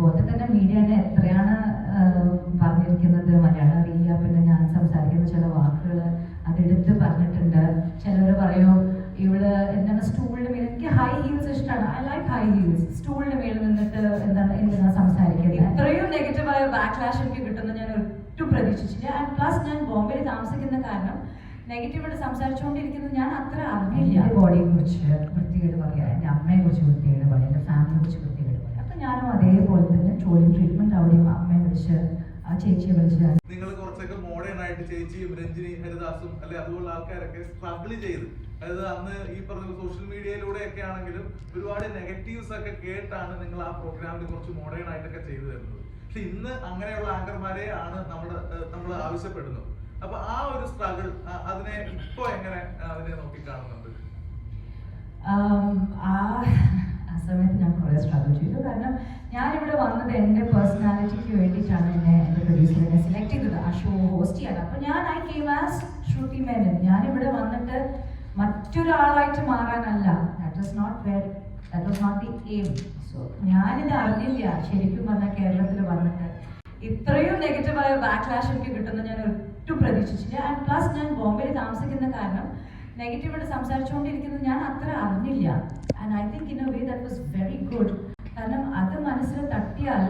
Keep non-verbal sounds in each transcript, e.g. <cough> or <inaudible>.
ഇതുപോലത്തെ തന്നെ മീഡിയ തന്നെ എത്രയാണ് പറഞ്ഞിരിക്കുന്നത്? മലയാളം അറിയില്ല പിന്നെ ഞാൻ സംസാരിക്കുന്ന ചില വാക്കുകൾ അതെടുത്ത് പറഞ്ഞിട്ടുണ്ട്. ചിലർ പറയും ഇവൾ എന്താണ് സ്റ്റൂളിന്റെ മേൽ എനിക്ക് ഹൈ ഹീൽസ് ഇഷ്ടമാണ് ഐ ലൈക്ക് ഹൈ ഹീൽസ് സ്റ്റൂളിന്റെ മേൽ നിന്നിട്ട് എന്താണ് എന്തിനാ സംസാരിക്കുന്നത്? ഇത്രയും നെഗറ്റീവായ ബാക്ക്ലാഷ് എനിക്ക് കിട്ടുമെന്ന് ഞാൻ ഒട്ടും പ്രതീക്ഷിച്ചില്ല. ആൻഡ് പ്ലസ് ഞാൻ ബോംബെയിൽ താമസിക്കുന്ന കാരണം നെഗറ്റീവായിട്ട് സംസാരിച്ചുകൊണ്ടിരിക്കുന്നത് ഞാൻ അത്ര അറിഞ്ഞില്ല ബോഡിയെ കുറിച്ച് വൃത്തികേട് പറയാം എന്റെ അമ്മയെ കുറിച്ച് വൃത്തികേട് പറയാം എന്റെ ഫാമിലിയെ കുറിച്ച് വൃത്തികേട് പറയാം ഞാനും അതേപോലെ തന്നെ ട്രോളിംഗ് ട്രീറ്റ്മെന്റ് അവിടെയും അമ്മയെ വിളിച്ച് ആ ചേച്ചിയെ വിളിച്ച് നിങ്ങൾ കുറച്ചൊക്കെ മോഡേൺ ആയിട്ട് ചേച്ചിയും രഞ്ജിനി ഹരിദാസും അല്ലെ അതുപോലെ ആൾക്കാരൊക്കെ സ്ട്രഗിൾ ചെയ്ത്. അതായത് അന്ന് ഈ പറഞ്ഞ സോഷ്യൽ മീഡിയയിലൂടെ ഒക്കെ ആണെങ്കിലും ഒരുപാട് നെഗറ്റീവ്സ് ഒക്കെ കേട്ടാണ് നിങ്ങൾ ആ പ്രോഗ്രാമിൽ കുറച്ച് മോഡേൺ ആയിട്ടൊക്കെ ചെയ്തു തരുന്നത്. പക്ഷെ ഇന്ന് അങ്ങനെയുള്ള ആങ്കർമാരെ ആണ് നമ്മുടെ നമ്മൾ ആവശ്യപ്പെടുന്നത്. അപ്പൊ ആ ഒരു സ്ട്രഗിൾ അതിനെ ഇപ്പോ എങ്ങനെ അതിനെ നോക്കി കാണുന്നുണ്ട്? സമയത്ത് ഞാൻ കുറേ സ്ട്രഗിൾ ചെയ്തു. കാരണം ഞാനിവിടെ വന്നത് എന്റെ പേഴ്സണാലിറ്റിക്ക് വേണ്ടിയിട്ടാണ് എന്നെ എന്റെ പ്രൊഡ്യൂസറിനെ സെലക്ട് ചെയ്തത്. ആ ഷോ ഹോസ്റ്റ് ചെയ്യാൻ അപ്പോൾ ഞാൻ I came as Shruti Menon ഞാനിവിടെ വന്നിട്ട് മറ്റൊരാളായിട്ട് മാറാനല്ല. That was not where that was not the aim so ഞാനിത് അറിഞ്ഞില്ല. ശരിക്കും പറഞ്ഞാൽ കേരളത്തിൽ വന്നിട്ട്. ഇത്രയും നെഗറ്റീവായ ബാക്ക്ലാഷ് എനിക്ക് കിട്ടുന്ന ഞാൻ ഒട്ടും പ്രതീക്ഷിച്ചില്ല ആൻഡ് പ്ലസ് ഞാൻ ബോംബെയിൽ താമസിക്കുന്ന കാരണം നെഗറ്റീവായിട്ട് സംസാരിച്ചുകൊണ്ടിരിക്കുന്നത് ഞാൻ അത്ര അറിഞ്ഞില്ല. And I think in a way that was very good കാരണം അത് മനസ്സിൽ തട്ടിയാൽ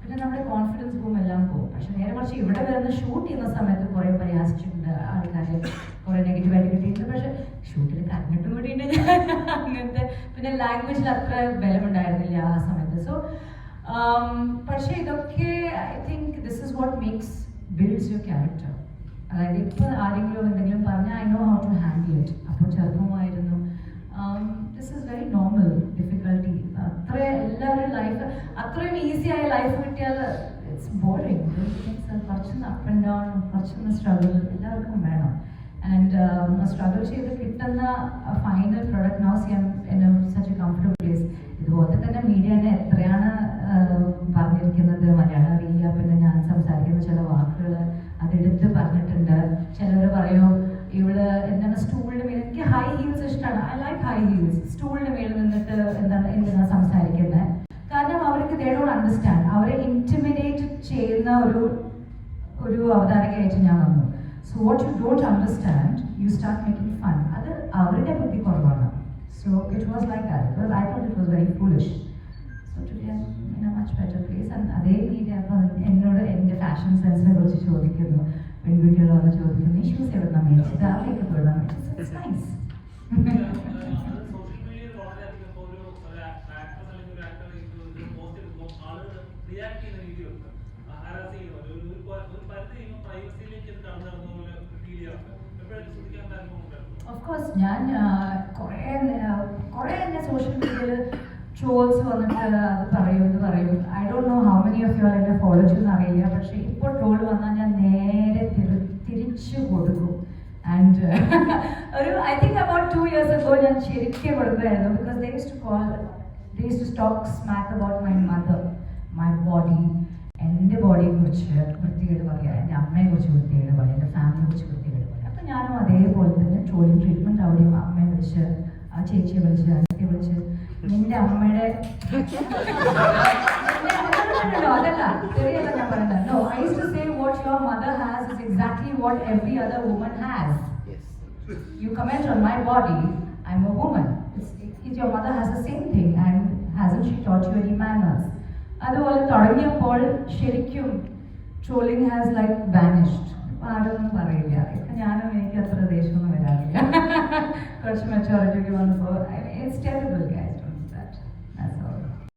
പിന്നെ നമ്മുടെ കോൺഫിഡൻസ് ബൂം എല്ലാം പോകും. പക്ഷെ നേരെ മറിച്ച് ഇവിടെ വരുന്ന ഷൂട്ട് ചെയ്യുന്ന സമയത്ത് കുറേ ആൾക്കാരെ. കുറെ നെഗറ്റീവായിട്ട് കിട്ടിയിട്ടുണ്ട്. പക്ഷെ ഷൂട്ടിൽ കരഞ്ഞിട്ടും കൂടി ഞാൻ അങ്ങനത്തെ പിന്നെ ലാംഗ്വേജിൽ അത്ര ബലമുണ്ടായിരുന്നില്ല ആ സമയത്ത്. സോ പക്ഷേ ഇതൊക്കെ I think this is what makes builds your character അതായത് ഇപ്പോൾ ആരെങ്കിലും എന്തെങ്കിലും പറഞ്ഞാൽ I know how to handle it അപ്പോൾ ചെറുപ്പമായിരുന്നു this is very normal difficulty അത്ര എല്ലാവരും ലൈഫ് അത്രയും ഈസി ആയ ലൈഫ് കിട്ടിയാൽ ഇറ്റ്സ് ബോറിങ് കുറച്ചൊന്ന് അപ്പ് ആൻഡ് ഡൗൺ കുറച്ചൊന്ന് സ്ട്രഗിൾ എല്ലാവർക്കും വേണം. ആൻഡ് സ്ട്രഗിൾ ചെയ്ത് കിട്ടുന്ന final product now see in such a comfortable place ഇതുപോലെ തന്നെ മീഡിയ തന്നെ എത്രയാണ് പറഞ്ഞിരിക്കുന്നത്? മലയാള അറിയില്ല പിന്നെ ഞാൻ സംസാരിക്കുന്ന ചില വാക്കുകൾ അതെടുത്ത് പറഞ്ഞിട്ടുണ്ട്. ചിലർ പറയും ഇവൾ എന്താണ് സ്റ്റൂളിന് മേലെ എനിക്ക് ഹൈ ഹീൽസ് ഇഷ്ടമാണ് ഐ ലൈക്ക് ഹൈ ഹീൽസ് സ്റ്റൂളിന് മേളിൽ നിന്നിട്ട് എന്താണ് എന്തിനാ സംസാരിക്കുന്നത് കാരണം അവർക്ക് ദേ ഡോണ്ട് അണ്ടർസ്റ്റാൻഡ് അവരെ ഇന്റിമിഡേറ്റ് ചെയ്യുന്ന ഒരു ഒരു അവതാരകയായിട്ട് ഞാൻ വന്നു. So what you don't understand you start making fun അത് അവരുടെ ബുദ്ധി കുറവാണ്. So it was like that I thought it was very foolish so today in a much better place അതേ രീതി അപ്പോൾ എന്നോട് എന്റെ ഫാഷൻ സെൻസിനെ കുറിച്ച് ചോദിക്കുന്നു. പെൺകുട്ടികൾ വന്ന് ചോദിക്കുന്നു ഇഷ്യൂസ് എവിടെ മേടിച്ചത്? ആ മേക്കപ്പ് എവിടെ സോഷ്യൽ മീഡിയയിൽ വളരെയധികം ഇപ്പൊ ഒരു ഒരു ആക്ട്രസ് അല്ലെങ്കിൽ ഒരു ആക്ടർ ഒരു പോസ്റ്റ് എടുക്കുമ്പോൾ ആളുകൾ റിയാക്ട് ചെയ്യുന്ന രീതിയുണ്ട് ഹരാസ് ചെയ്യുന്ന പോലെ ഒരു ഒരു പരിധി കഴിയുമ്പോൾ പ്രൈവസിയിലേക്ക് ഇത് കടന്നു നടന്ന പോലെ ഫീൽ ചെയ്യാറുണ്ട് എപ്പോഴും ശ്രദ്ധിക്കാൻ അനുഭവം ഉണ്ടായിരുന്നു ഓഫ് കോഴ്സ് ഞാൻ കുറേ കുറേ എന്നെ സോഷ്യൽ മീഡിയയിൽ ട്രോൾസ് വന്നിട്ട് അത് പറയും ഇത് പറയും. I don't know how many of your എന്നെ ഫോളോ ചെയ്യുന്ന അറിയില്ല. പക്ഷേ ഇപ്പോൾ ട്രോൾ വന്നാൽ ഞാൻ നേരെ തിരി തിരിച്ചു കൊടുക്കും. ആൻഡ് <laughs> ഒരു I think about two years ago ഞാൻ ശരിക്കും കൊടുക്കുമായിരുന്നു because they used to call they used to stock smack about my mother my body എന്റെ ബോഡിയെ കുറിച്ച് വൃത്തികേട് പറയാം എന്റെ അമ്മയെ കുറിച്ച് വൃത്തികേട് പറയാം എന്റെ ഫാമിലിയെ കുറിച്ച് വൃത്തികേട് പറയാം അപ്പം ഞാനും അതേപോലെ തന്നെ ട്രോളിംഗ് ട്രീറ്റ്മെന്റ് അവിടെയും അമ്മയെ വിളിച്ച് ആ ചേച്ചിയെ വിളിച്ച് അച്ഛയെ വിളിച്ച് നിന്റെ അമ്മയുടെ No, അതല്ല ശരിയല്ല ഞാൻ പറയുന്നത് no I used to say what your mother has is exactly what every other woman has you comment on my body, I'm a woman. It's, it, your mother has the same thing and hasn't she taught you any manners? അതുപോലെ തുടങ്ങിയപ്പോൾ ശരിക്കും trolling has like vanished ആരൊന്നും പറയില്ല. ഞാനും എനിക്ക് അത്ര ദേഷ്യമൊന്നും വരാറില്ല. കുറച്ച് മെച്ചോറിറ്റി ഒക്കെ വന്നപ്പോൾ ഇറ്റ്സ് ടെറിബിൾ ഗൈസ്